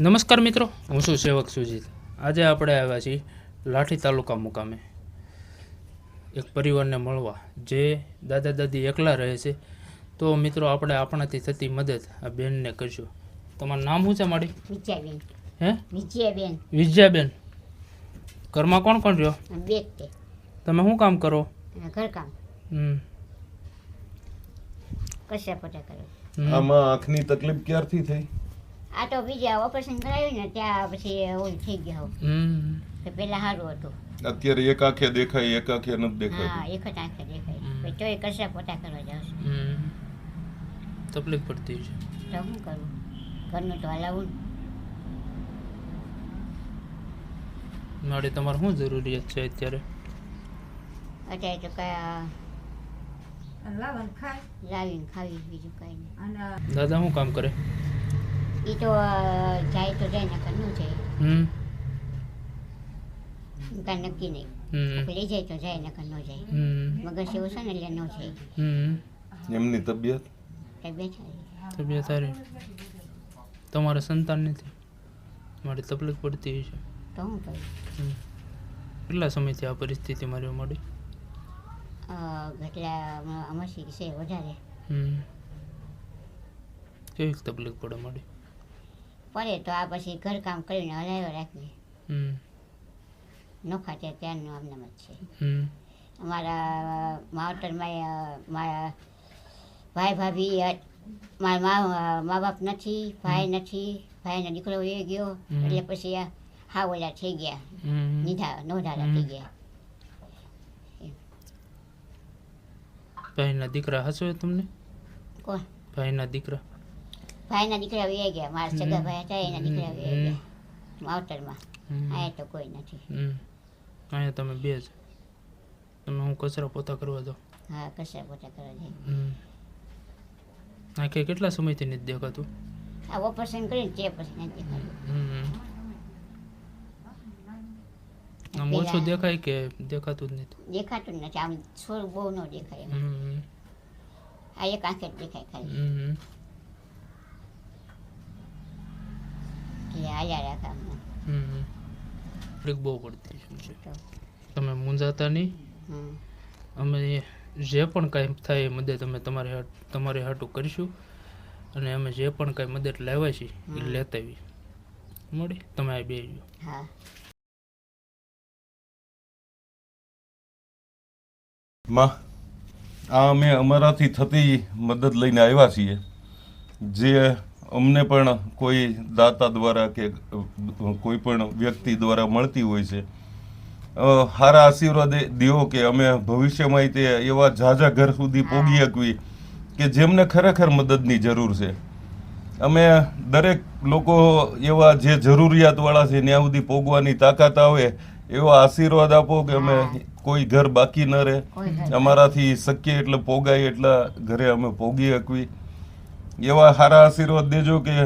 નમસ્કાર મિત્રો હું છું સેવક સુજીત. આજે આપણે આવ્યા છીએ લાઠી તાલુકા મુકામે. એક પરિવારને મળવા. જે દાદા દાદી એકલા રહે છે તો મિત્રો આપણે આપણાથી થતી મદદ આ બેનને કરશું. તમારું નામ શું છે મારી વિજયાબેન. હે? વિજયાબેન. વિજયાબેન. ઘરમાં કોણ કોણ રહ્યો? તમે શું કામ કરો? ઘરકામ. હમ. કશા પોતા કરો આમાં આંખની તકલીફ ક્યારથી થઈ? આ તો બીજા ઓપરેશન કરાવ્યું ને ત્યાં પછી ઓલું થઈ ગયું હમ. તો પહેલાં સારું હતું. અત્યારે એક આંખે દેખાય એક આંખે નથી હા એક જ આંખે દેખાય. તો એ તોય પોતા કરવા જાવ હમ. તકલીફ પડતી છે તો શું કરું? ઘરનું તો હલાવું. મારે તમારે શું જરૂરિયાત છે અત્યારે? અત્યારે તો કયા લાવીને ખાવી બીજું કઈ નહીં. દાદા શું કામ કરે? એ તો જાય તો જાય નકર ન જાય. હમ. કાંઈ નક્કી નહીં. હમ. લઈ જાય તો જાય નકર ન જાય. હમ. મગજ એવું છે ને એટલે ન જાય. હમ. એમની તબિયત? તો બેઠા તબિયત સારી. તમારે સંતાન નથી? મારી તકલીફ પડતી છે. તો શું કરું? હમ. કેટલા સમયથી આ પરિસ્થિતિ મારી મળી? કેટલા એટલે અમસી છે વધારે. કેવી તકલીફ પડે મળી? પડે તો આ પછી ઘરકામ કરીને હલાવ્યો રાખીએ. હમ. નોખા છે ત્યાંનું આમનામ જ છે. અમારા માવતરમાં મારા ભાઈ ભાભી મારા મા મા બાપ નથી ભાઈ નથી ભાઈનો દીકરો એ ગયો. એટલે પછી હા ઓલા થઈ ગયા. નીધા નોંધાલા થઈ ગયા. ભાઈના દીકરા હસો તમને? કોણ? ભાઈના દીકરા. ભાઈના દીકરા એ ગયા મારા સગા ભાઈ હતા એના દીકરા એ ગયા. માવતરમાં. આ તો કોઈ નથી. અહીંયા તમે બે જ. તમે હું કચરા પોતા કરવા દો હા કચરા પોતા કરવા દે આખે કેટલા સમયથી નથી દેખાતું? આ ઓપરેશન કરીને તે પછી નથી દેખાતું. આમ ઓછું દેખાય કે દેખાતું જ નથી? દેખાતું જ નથી. આમ છોડ બહુ ન દેખાય હમ. આ એક આંખે જ દેખાય ખાલી. રાખા તકલીફ બહુ પડતી છે. તમે મૂંઝાતા નહીં? અમે જે પણ કાંઈ થાય એ મદદ અમે તમારે હાટ- તમારે હાટું કરીશું. અને અમે જે પણ કાંઈ મદદ લાવ્યા છીએ એ. લેતા આવી મળી? તમે આ બે માં આ અમે અમારાથી થતી મદદ લઈને આવ્યા છીએ. જે અમને પણ કોઈ દાતા દ્વારા કે કોઈ પણ વ્યક્તિ દ્વારા મળતી હોય છે. સારા આશીર્વાદ દેવો કે અમે ભવિષ્યમાં તે એવા ઝાઝા ઘર સુધી પોગી શકવી કે જેમને ખરેખર મદદની જરૂર છે. અમે દરેક લોકો એવા જે જરૂરિયાતવાળા છે ત્યાં સુધી પોગવાની તાકાત આવે એવો આશીર્વાદ આપો કે અમે કોઈ ઘર બાકી ન રહે. અમારાથી શક્ય એટલે પોગાય એટલા ઘરે અમે પોગી શકવી. એવા સારા આશીર્વાદ દેજો કે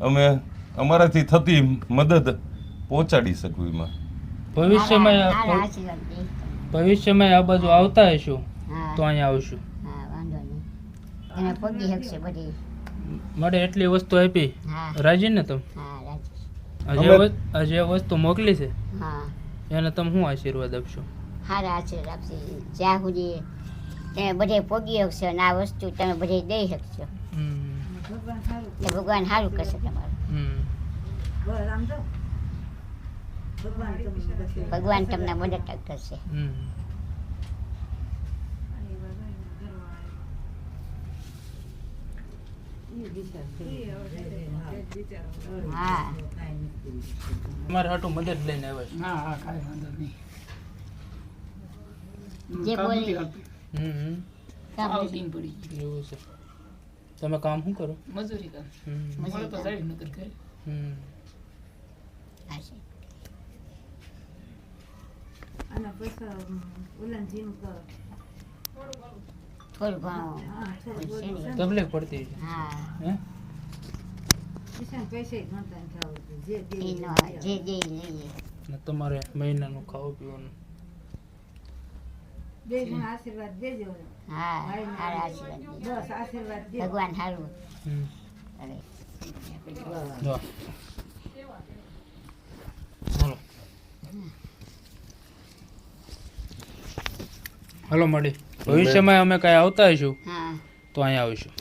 અમે અમારાથી થતી મદદ પહોંચાડી શકું એમાં. ભવિષ્યમાં. ભવિષ્યમાં આ બાજુ આવતા હશું તો અહીંયા આવશું. મળે એટલી વસ્તુ આપી. રાજીને રાજી ને તમે? જે વસ્તુ- જે વસ્તુ મોકલી છે? હા. એને તમે શું આશીર્વાદ આપશો? સારા આશીર્વાદ આપશે. જ્યાં સુધી તમે બધે ભોગી શકશો અને આ વસ્તુ તમે બધે દઈ શકશો. ભગવાન સારું કરશે તમારું. ભગવાન તમને મદદ કરશે. હા. તમારે હાટું મદદ લઈને આવ્યા છે. જે બોલી. હમ કામ એવું છે. તમે કામ શું કરો? મજૂરી કામ મજૂરી તો જાય નકર કરે. હમ. અને પછી ઉલન જીમ કર થોડું ઘણું તકલીફ પડતી હા. તમારે મહિનાનું ખાવું પીવાનું બે હા હારા આશીર્વાદ ભગવાન હારું અરે હલો. મળી. ભવિષ્યમાં અમે કાંઈ આવતા હશું તો અહીંયા આવીશું.